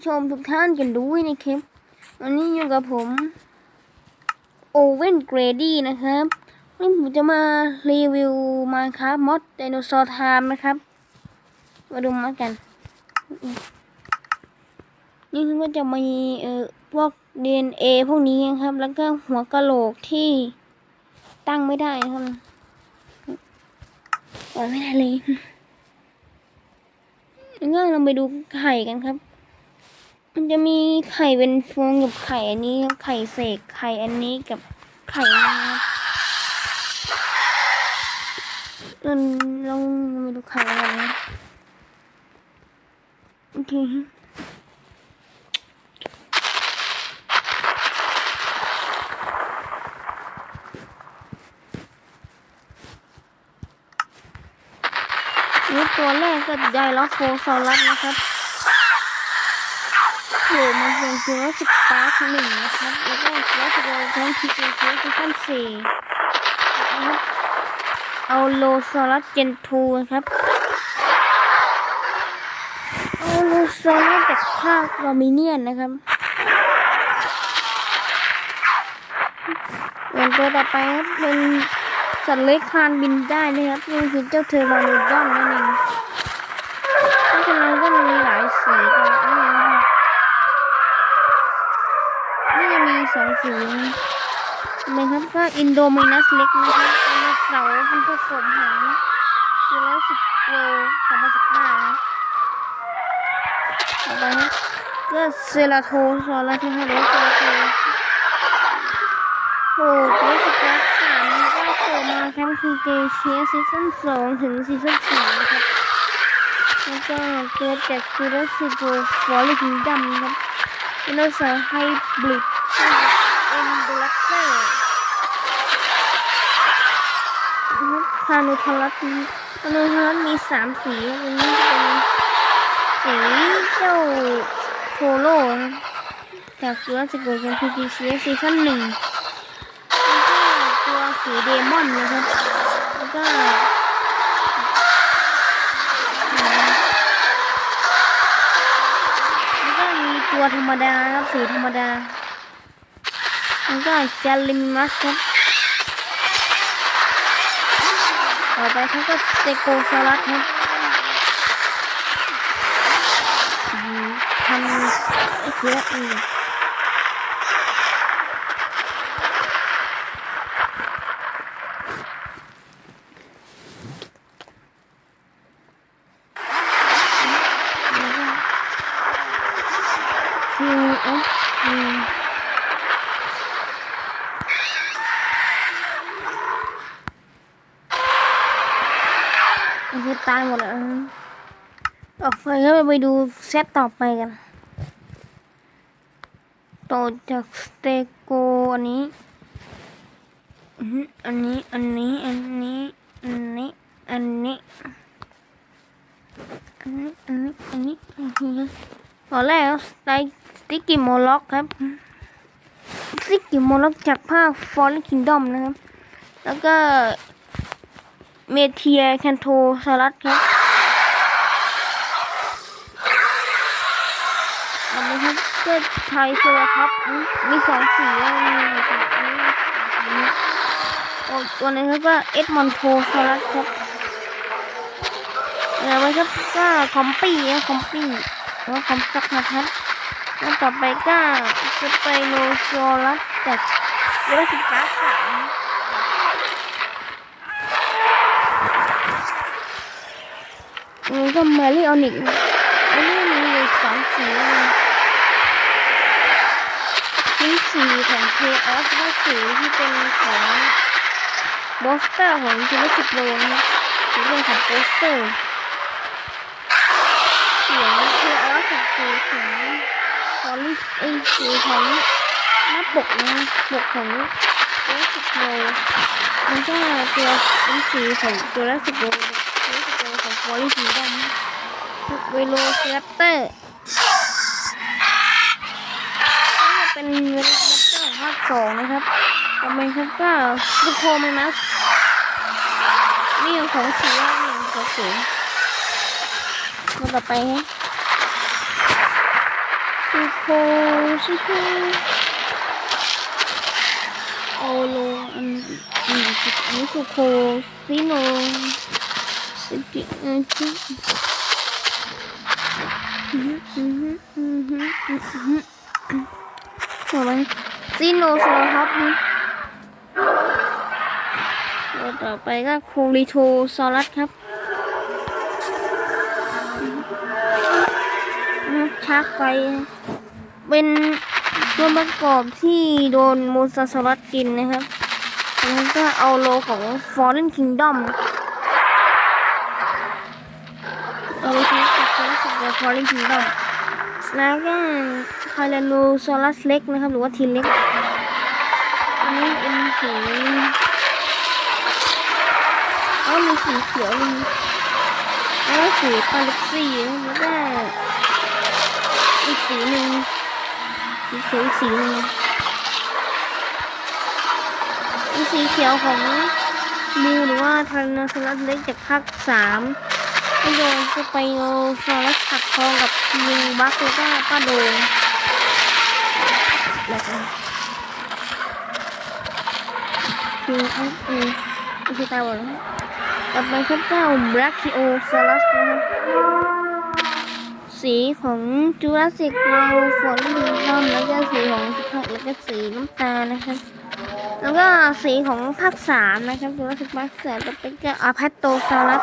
ผู้ชมทุกท่านกันด้วยนะครับวันนี้อยู่กับผมโอเว่นเกรดี้นะครับวันนี้ผมจะมารีวิวมาครับมอดไดโนเสาร์ไทม์นะครับ มาดูมอดกัน นี่ก็จะมีเอ่อพวก DNA พวกนี้นะครับ แล้วก็หัวกะโหลกที่ตั้งไม่ได้นะครับปล่อยไม่ได้เลยแล้วเราไปดูไข่กันครับ มันจะมีไข่เป็นฟองกับไข่อันนี้ไข่เสกไข่อันนี้กับไข่นี้ครับเราลองมาดูไข่กันนะโอเคนี่ตัวแรกก็ไดโลโฟซอรัสนะครับ โผล่มาเป็นจูราสสิกปาร์คหนึ่งนะครับแล้วก็จูราสสิกเวิลทั้งทีเจจูราสสิกขั้นสี่นะเอาโลซอรัสเจนทูนะครับเอาโลซอรัสจากภาคโรมิเนียนนะครับส่วนตัวต่อไปครับเป็นสัตว์เลื้อยคลานบินได้นะครับนี่คือเจ้าเทอร์โรนิดอนนั่นเองเพราะฉะนั้นก็มีหลายสีกันนี่นะครับนี่จะมี สองสีนะครับก็อินโดมินัสเล็กนะครับเป็นเสาร์พันผสมของจูราสสิกเวลสองพันสิบห้าต่อไปครับก็เซราโทซอรัสที่ห้าเล็กเซราโทโอ้รู้สึกรักสามก็โผล่มาทั้งทีเกเชียซีซั่นสองถึงซีซั่นสี่นะครับแล้วก็เกิดจากจูราสสิกฟอร์ลิงดัมครับเป็นโซไฮบริด อ็นดูลักเตอร์คานูทอรัสคานูทอรัสมีสามสีอันนี้เป็นสีเจ้าโทโร่จากจูราสสิกเวิลด์ทีเกเชีซีซั่นหนึ่งแล้วก็ตัวสีเดมอนนะครับแล้วก็แล้วก็มีตัวธรรมดาครับสีธรรมดา แล้วก็จาลิมัสครับ ต่อไปเขาก็สเตโกซอรัสครับอืมทำเยอะอีก คิวเอฟคิว โอตายหมดแล้วต่อไปก็ไปดูเซตต่อไปกัน ต่อจากสเตโกอันนี้อันนี้ อันนี้ อันนี้ อันนี้ อันนี้ อันนี้ อันนี้ อันนี้อันนี้ตอนแรกสไตสติกกิโมล็อกครับสติกกิโมล็อกจากภาคฟอร์เรนคิงดอมนะครับ แล้วก็ เมเทียแคนโทซารัสครับอันนี้ครับก็ไทยโซลาครับมีสองสีมีสีนี้สีนี้โอ้ตัวนี้ครับก็เอ็ดมอนโทซารัสครับแล้วไว้ครับก็คอมปี้นะคอมปี้แล้วคอมสักนะครับแล้วต่อไปก็สไปโนโซอรัสจากเยอสิกาสาม นี่ก็มาริออนิกอันนี้มีสองสีนี่สีของเคออสและสีที่เป็นของโบสเตอร์ของจูเลสิกโลนะสีเป็นของโบสเตอร์เสียงคืออสกับสีของคอลิสเอสีของหน้าปกนะปกของจูราสสิกโลมันก็ตัวเป็นสีของจูราสสิกโล จูราสสิกโลของคอลิสสีดำเวโลเซปเตอร์ก็เป็นเวโลเซปเตอร์ภาคสองนะครับต่อไปครับก็ลูกโคเมนัสนี่ยังของสีนี่ยังของสีมาต่อไปฮะสุโคสุโคโอโลอันนี้สุอันนี้สุโคซิโน หืออือหืออือหืออือหือต่อไปซิโนโซลท็อปนะตัวต่อไปก็โคลิโทซอรัสครับนะครับชักไป เป็นตัวประกอบที่โดนมูซาสลัดกินนะครับแล้วก็เอาโลของ Fallen Kingdom เอา Fallen Kingdom แล้วก็คารานูโซอรัสเล็กนะครับ หรือว่าทีเล็ก อันนี้เป็นสีอ๋อมีสีเขียวมีแล้วก็สีปาลิกซี่แล้วก็อีกสีหนึ่งสีเขียวอีกสีหนึ่งอีกสีเขียวของมูหรือว่าทาราโนซอรัสเล็กจากภาคสาม ที่โดนสไปโนซอรัสถักทองกับลิงบักแล้วก็ป้าโดงแล้วก็คืออันนี้คือตาบอดแล้วต่อไปครับเจ้าบราคิโอซอรัสนะครับสีของจูราสสิกโลฝนดีทอมแล้วก็สีของผักแล้วก็สีน้ำตาลนะครับแล้วก็สีของภาคสามนะครับจูราสิกภาคสามต่อไปก็อาพัตโตซารัส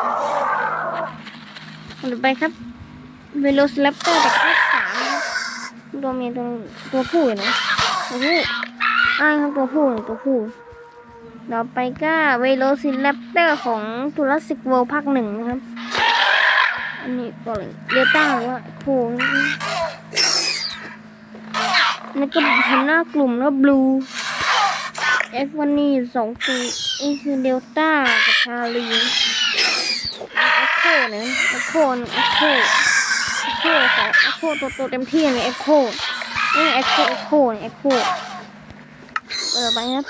ต่อไปครับเวโลสแรปเตอร์จากภาคสามครับตัวเมียตัวตัวผู้อยู่นะตัวผู้อ่าครับตัวผู้ตัวผู้ต่อไปก็เวโลซิแรปเตอร์ของจูราสสิกเวิลด์ภาคหนึ่งนะครับ อันนี้ก็เลยเดต้าหรือว่าโคงแล้วก็หันหน้ากลุ่มแล้วบลูเอฟวันนี้สองตัวนี่คือเดลต้ากับชาลี เอ็กโคนะเอ็กโคเอ็กโคเอ็กโคของเอ็กโคตัวตัวเต็มที่เลยเอ็กโคนี่เอ็กโคเอ็กโคเอ็กโคเปิดไปครับ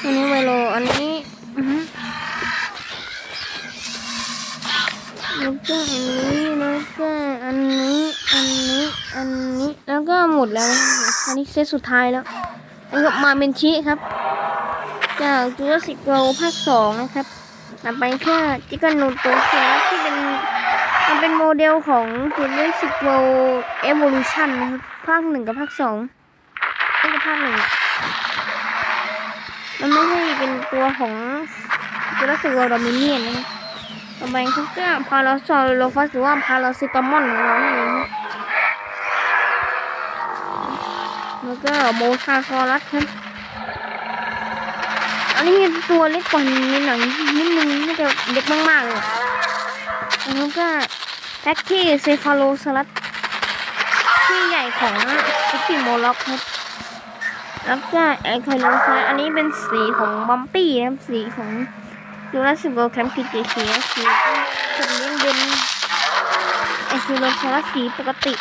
อันนี้ไวโลอันนี้อือฮึแล้วก็อันนี้แล้วก็อันนี้อันนี้อันนี้แล้วก็หมดแล้วอันนี้เซตสุดท้ายแล้วแล้วก็มาเมนชิครับ จากจูราสสิกโวภาคสองนะครับต่อไปแค่จิกันโนโตเซที่เป็นมันเป็นโมเดลของจูราสสิกโวเอวอลูชันนะครับภาคหนึ่งกับภาคสองนี่คือภาคหนึ่งมันไม่ใช่เป็นตัวของจูราสสิกเวลดอมิเนียนนะต่อไปเขาก็พาราซอโลฟัสหรือว่าพาราซิตามอนของเราเองแล้วก็โมซาซอรัสครับ นนี้ตัวเล็กกว่าในหนังนิดนึงน่าจะเล็กมากๆเลยแล้วก็แท็กที่เซฟาโลซารัสที่ใหญ่ของสปิโมล็อกครับแล้วก็ไอคอนโนซาอันนี้เป็นสีของบัมปี้นะครับสีของยูราสิโกแคมปิเกเชียสีสัตว์เลี้เป็นไอคอนโนซาสีปกติ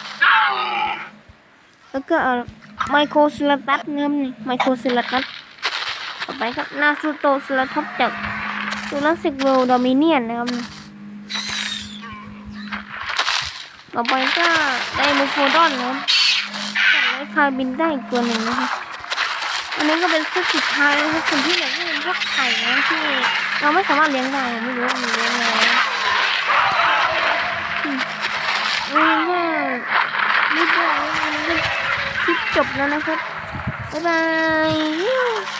แล้วก็ไมโครซิลตัสนะครับนี่ไมโครซิลตัส ต่อไปครับนาซูโตซิลทัสจากยูราสิกเวิลด์ดอมิเนียนนะครับ ต่อไปก็ไดโมโฟดอนนะครับสัตว์เลื้อยคาบินได้อีกตัวหนึ่งนะครับอันนี้ก็เป็นเซตสุดท้ายนะครับส่วนที่เหลือก็เป็นพวกไข่นะที่เราไม่สามารถเลี้ยงได้ไม่รู้ว่ามีเลี้ยงไงอืมนี่ก็นี่ก็คลิปจบแล้วนะครับบ๊ายบาย